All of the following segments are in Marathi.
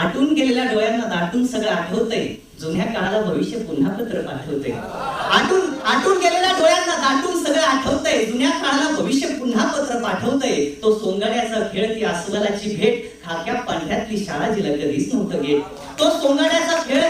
आटून गेलेल्या डोळ्यांना दाटून सगळं आठवतंय. जुन्या काळाला भविष्य पुन्हा पत्र पाठवतंय आटून आटून गेलेल्या डोळ्यांना दाटून सगळं आठवतंय. जुन्या काळाला भविष्य पुन्हा पत्र पाठवतंय तो सोंगाड्याचा खेळ ती अस्वलाची भेट खाक्या पांढऱ्यातली शाळा जिला कधीच नव्हतं गेट तो सोंगाड्याचा खेळ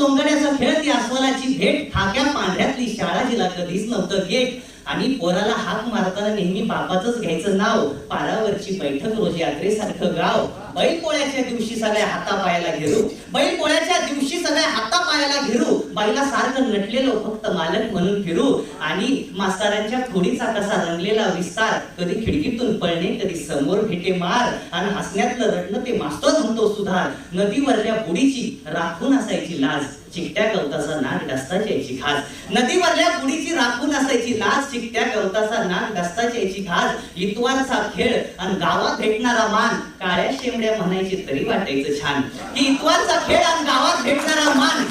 ती खेळ ती अस्वलाची भेट खाक्या पांढऱ्यातली शाळा जिला कधीच नव्हतं गेट आणि पोराला हाक मारताना नेहमी बापाचंच घ्यायचं नाव पारावरची बैठक रोज यात्रेसारखं गाव. बैल पोळ्याच्या दिवशी सगळ्या हातापायाला घेरू. बैल पोळ्याच्या दिवशी सगळ्या हातापायाला घेरू. बाईला सारखं नटलेलो फक्त मालक म्हणून फिरू आणि मास्तारांच्या थोडीचा कसा रंगलेला विस्तार कधी खिडकीतून पळणे कधी समोर भेटे मार आणि हसण्यातलं रटणं ते मास्तर म्हणतो सुधार. नदीवरल्या बुडीची राखून असायची लाज चिकट्या कवताचा नाग डस्ताची यायची खास नदीवरल्या बुडीची राखून असायची लाज चिकट्या कवताचा नाग डस्ताची यायची खास इतवारचा खेळ आणि गावात भेटणारा मान काळ्या शेमड्या म्हणायची तरी वाटायचं छान. की इतवारचा खेळ आणि गावात भेटणारा मान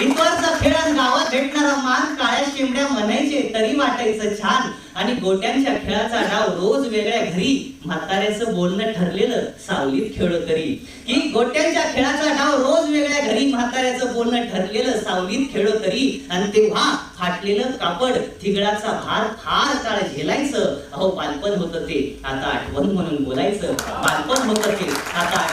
इतवारचा खेळ आणि गावात भेटणारा मान काळ्या शिमड्या म्हणायचे तरी वाटायचं छान. आणि गोट्यांच्या खेळाचा डाव रोज वेगळ्या घरी म्हाताऱ्याचं बोलणं ठरलेलं सावलीत खेळ तरी की गोट्यांच्या खेळाचा डाव रोज वेगळ्या घरी म्हाताऱ्याचं बोलणं ठरलेलं सावलीत खेळ तरी आणि तेव्हा फाटलेलं कापड थिगळाचा भार फार काळ झेलायचं. अहो बालपण होतं ते. आता आठवण म्हणून बोलायचं. बालपण होतं ते. आता